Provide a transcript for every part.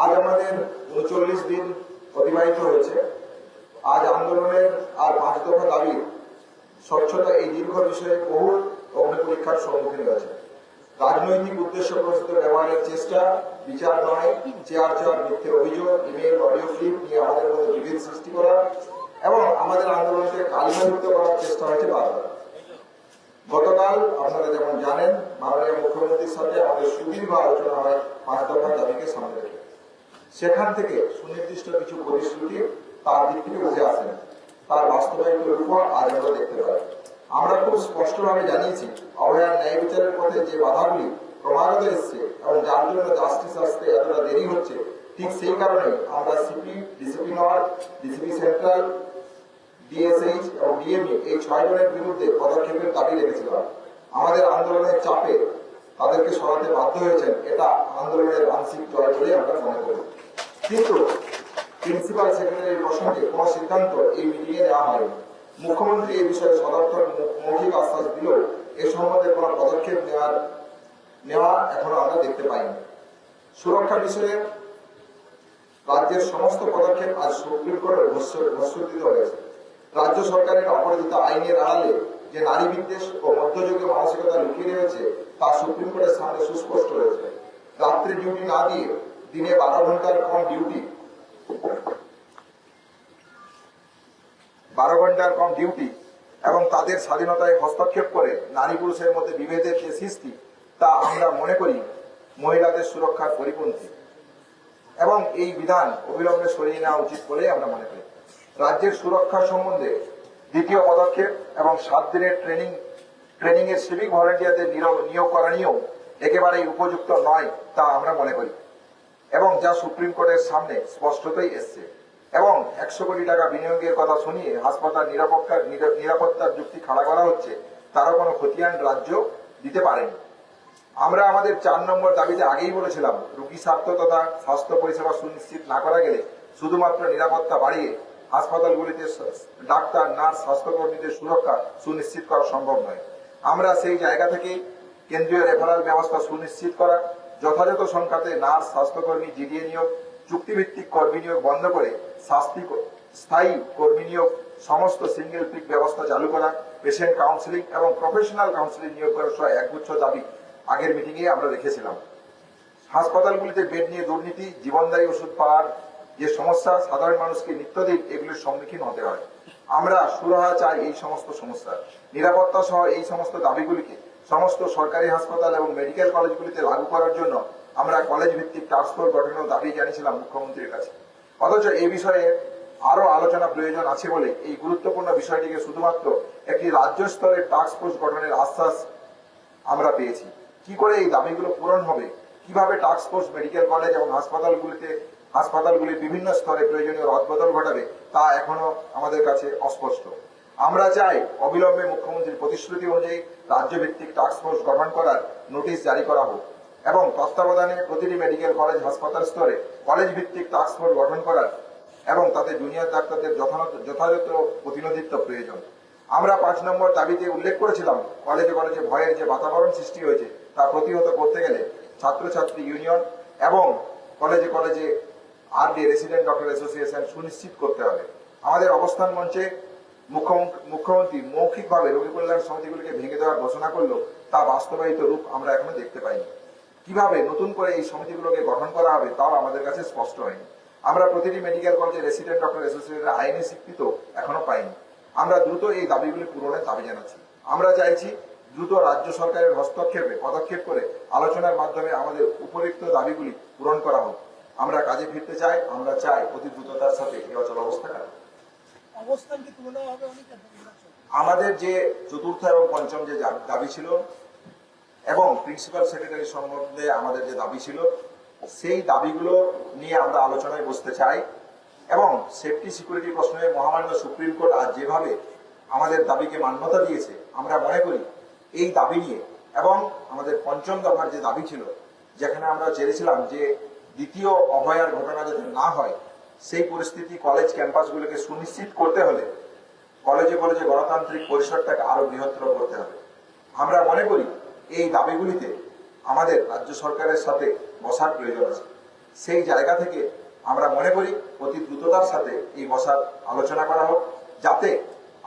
আজ আমাদের উনচল্লিশ দিন অতিবাহিত হয়েছে। আজ আন্দোলনের আর পাঁচ দফা দাবি স্বচ্ছতা এই দীর্ঘ বিষয়ে বহু অগ্নি পরীক্ষার সম্মুখীন হয়েছে। রাজনৈতিক উদ্দেশ্য প্রস্তুত ব্যবহারের চেষ্টা, বিচার নয়, চেয়ার চেয়ার মিথ্যে অভিযোগ, ইমেল, অডিও ক্লিপ নিয়ে আমাদের মধ্যে বিভেদ সৃষ্টি করা এবং আমাদের আন্দোলনকে কালিমাযুক্ত করার চেষ্টা হয়েছে বারবার। গতকাল আপনারা যেমন জানেন, মাননীয় মুখ্যমন্ত্রীর সাথে আমাদের সুদীর্ঘ আলোচনা হয় পাঁচ দফা দাবিকে সামনে রেখে। সেখান থেকে সুনির্দিষ্ট কিছু প্রতিশ্রুতি তার দিক থেকে উঠে আসেন তার বাস্তবায়িত রূপ আজ আমরা দেখতে পাই। আমরা খুব স্পষ্টভাবে জানিয়েছি অভয়ার ন্যায় বিচারের পথে যে বাধাগুলি ক্রমাগত এসছে এবং যার জন্য জাস্টিস আসতে এতটা দেরি হচ্ছে, ঠিক সেই কারণে আমরা CP DCP north DCP central DSH এবং ডিএমই এই ছয় জনের বিরুদ্ধে পদক্ষেপের দাবি রেখেছিলাম। আমাদের আন্দোলনের চাপে তাদেরকে সরাতে বাধ্য হয়েছেন, এটা আন্দোলনের আংশিক জয় বলে আমরা মনে করি। কিন্তু প্রিন্সিপাল সেক্রেটারির প্রসঙ্গে কোনো সিদ্ধান্ত এই মিটিংয়ে নেওয়া হয়নি। মুখ্যমন্ত্রী এই বিষয়ে সদর্থক মৌখিক আশ্বাস দিলেও এ সম্বন্ধে কোনো পদক্ষেপ নেওয়ার নেওয়া এখনও আমরা দেখতে পাইনি। সুরক্ষা বিষয়ে রাজ্যের সমস্ত পদক্ষেপ আজ সুপ্রিম কোর্টে ঘোষিত হয়েছে। রাজ্য সরকারের অপরাজিত আইনের আড়ালে যে নারী বিদ্বেষ ও মধ্যযুগীয় মানসিকতা লুকিয়ে রয়েছে তা সুপ্রিম কোর্টের সামনে সুস্পষ্ট রয়েছে রাত্রি ডিউটি না দিয়ে দিনে বারো ঘণ্টার কম ডিউটি বারো ঘণ্টার কম ডিউটি এবং তাদের স্বাধীনতায় হস্তক্ষেপ করে নারী পুরুষের মধ্যে বিভেদের যে সৃষ্টি, তা আমরা মনে করি মহিলাদের সুরক্ষার পরিপন্থী। এবং এই বিধান অবিলম্বে সরিয়ে নেওয়া উচিত বলে আমরা মনে করি। রাজ্যের সুরক্ষা সম্বন্ধে দ্বিতীয় পদক্ষেপ এবং সাত দিনের ট্রেনিং ট্রেনিং এর সিভিক ভলেন্টিয়ারদের নিয়োগ করা নিয়েও একেবারেই উপযুক্ত নয় তা আমরা মনে করি। এবং যা সুপ্রিম কোর্টের সামনে স্পষ্টতই এসছে। এবং একশো কোটি টাকা বিনিয়োগের কথা শুনিয়ে হাসপাতাল নিরাপত্তার নিরাপত্তার যুক্তি খাড়া করা হচ্ছে, তারও কোনো খতিয়ান রাজ্য দিতে পারেনি। আমরা আমাদের চার নম্বর দাবিতে আগেই বলেছিলাম, রোগী স্বার্থ তথা স্বাস্থ্য পরিষেবা সুনিশ্চিত না করা গেলে শুধুমাত্র নিরাপত্তা বাড়িয়ে হাসপাতালগুলিতে ডাক্তার, নার্স, স্বাস্থ্যকর্মীদের সুরক্ষা সুনিশ্চিত করা সম্ভব নয়। আমরা সেই জায়গা থেকে কেন্দ্রীয় রেফারাল ব্যবস্থা সুনিশ্চিত করা, যথাযথ সংখ্যাতে নার্স, স্বাস্থ্যকর্মী, জিডিএ নিয়োগ, চুক্তিভিত্তিক কর্মী নিয়োগ বন্ধ করে শাস্তি স্থায়ী কর্মী নিয়োগ, সমস্ত সিঙ্গেল পিক ব্যবস্থা চালু করা পেশেন্ট কাউন্সিলিং এবং প্রফেশনাল কাউন্সিলিং নিয়োগ করা সহ একগুচ্ছ দাবি আগের মিটিংয়ে আমরা রেখেছিলাম। হাসপাতালগুলিতে বেড নিয়ে দুর্নীতি, জীবনদায়ী ওষুধ পাওয়ার যে সমস্যা, সাধারণ মানুষকে নিত্যদিন এগুলির সম্মুখীন হতে হয়। আমরা সুরাহা চাই এই সমস্ত সমস্যা নিরাপত্তা সহ এই সমস্ত দাবিগুলিকে সমস্ত সরকারি হাসপাতাল এবং মেডিকেল কলেজগুলিতে লাগু করার জন্য আমরা কলেজ ভিত্তিক টাস্কফোর্স গঠনের দাবি জানিয়েছিলাম মুখ্যমন্ত্রীর কাছে। অথচ এই বিষয়ে আরও আলোচনা প্রয়োজন আছে বলে এই গুরুত্বপূর্ণ বিষয়টিকে শুধুমাত্র একটি রাজ্য স্তরের টাস্ক ফোর্স গঠনের আশ্বাস আমরা পেয়েছি। কি করে এই দাবিগুলো পূরণ হবে? কীভাবে টাস্ক ফোর্স মেডিকেল কলেজ এবং হাসপাতালগুলিতে হাসপাতালগুলির বিভিন্ন স্তরে প্রয়োজনীয় রদবদল ঘটাবে? তা এখনও আমাদের কাছে অস্পষ্ট। আমরা চাই অবিলম্বে মুখ্যমন্ত্রীর প্রতিশ্রুতি অনুযায়ী রাজ্য ভিত্তিক টাস্ক ফোর্স গঠন করার নোটিশ জারি করা হোক এবং তত্ত্বাবধানে প্রতিটি মেডিকেল কলেজ হাসপাতাল স্তরে কলেজ ভিত্তিক টাস্ক ফোর্স গঠন করার এবং তাতে জুনিয়র ডাক্তারদের যথাযথ যথাযথ প্রতিনিধিত্ব প্রয়োজন। আমরা পাঁচ নম্বর দাবিতে উল্লেখ করেছিলাম কলেজে কলেজে ভয়ের যে বাতাবরণ সৃষ্টি হয়েছে তা প্রতিহত করতে গেলে ছাত্রছাত্রী ইউনিয়ন এবং কলেজে কলেজে আরডি রেসিডেন্ট ডক্টর অ্যাসোসিয়েশন সুনিশ্চিত করতে হবে। আমাদের অবস্থান মঞ্চে মুখ্যমন্ত্রী মৌখিকভাবে রোগী কল্যাণ সমিতিগুলিকে ভেঙে দেওয়ার ঘোষণা করল, তা বাস্তবায়িত রূপ আমরা এখনও দেখতে পাইনি। কীভাবে নতুন করে এই সমিতিগুলোকে গঠন করা হবে তাও আমাদের কাছে স্পষ্ট হয়নি। আমরা প্রতিটি মেডিকেল কলেজে রেসিডেন্ট ডক্টর অ্যাসোসিয়েশনের আইনি স্বীকৃত এখনও পাইনি। আমরা দ্রুত এই দাবিগুলি পূরণের দাবি জানাচ্ছি। আমরা চাইছি দ্রুত রাজ্য সরকারের হস্তক্ষেপে, পদক্ষেপ করে আলোচনার মাধ্যমে আমাদের উপরিক্ত দাবিগুলি পূরণ করা হোক। আমরা কাজে ফিরতে চাই আমরা চাই অতি দ্রুততার সাথে এই অচল অবস্থা কাটাতে। অবস্থান কি তুলে নেওয়া হবে অনেক আমাদের যে চতুর্থ এবং পঞ্চম যে দাবি ছিল এবং প্রিন্সিপাল সেক্রেটারি সম্বন্ধে আমাদের যে দাবি ছিল সেই দাবিগুলো নিয়ে আমরা আলোচনায় বসতে চাই এবং সেফটি সিকিউরিটি প্রশ্নে মহামান্য সুপ্রিম কোর্ট আজ যেভাবে আমাদের দাবিকে মান্যতা দিয়েছে আমরা মনে করি এই দাবি নিয়ে এবং আমাদের পঞ্চম দফার যে দাবি ছিল যেখানে আমরা চেয়েছিলাম যে দ্বিতীয় অভয়ার ঘটনা যাতে না হয়, সেই পরিস্থিতি কলেজ ক্যাম্পাসগুলোকে সুনিশ্চিত করতে হলে কলেজে কলেজে গণতান্ত্রিক পরিসরটাকে আরও বৃহত্তর করতে হবে। আমরা মনে করি এই দাবিগুলিতে আমাদের রাজ্য সরকারের সাথে বসার প্রয়োজন আছে। সেই জায়গা থেকে আমরা মনে করি অতি দ্রুততার সাথে এই বসার আলোচনা করা হোক, যাতে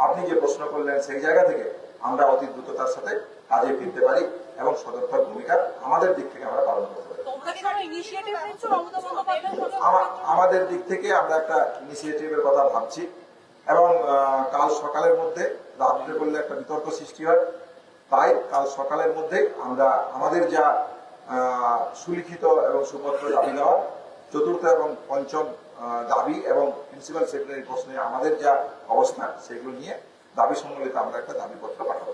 আপনি যে প্রশ্ন করলেন সেই জায়গা থেকে আমরা অতি দ্রুততার সাথে কাজে ফিরতে পারি এবং সদর্থক ভূমিকা আমাদের দিক থেকে আমরা পালন করতে পারি। আমাদের দিক থেকে আমরা একটা ইনিশিয়েটিভের কথা ভাবছি এবং কাল সকালের মধ্যে, রাত্রে বললে একটা বিতর্ক সৃষ্টি হয়, তাই কাল সকালের মধ্যে আমরা আমাদের যা সুলিখিত এবং সুপত্র দাবি দেওয়া চতুর্থ এবং পঞ্চম দাবি এবং প্রিন্সিপাল সেক্রেটারি প্রশ্নে আমাদের যা অবস্থান, সেগুলো নিয়ে দাবি সম্বলিত আমরা একটা দাবিপত্র পাঠাবো।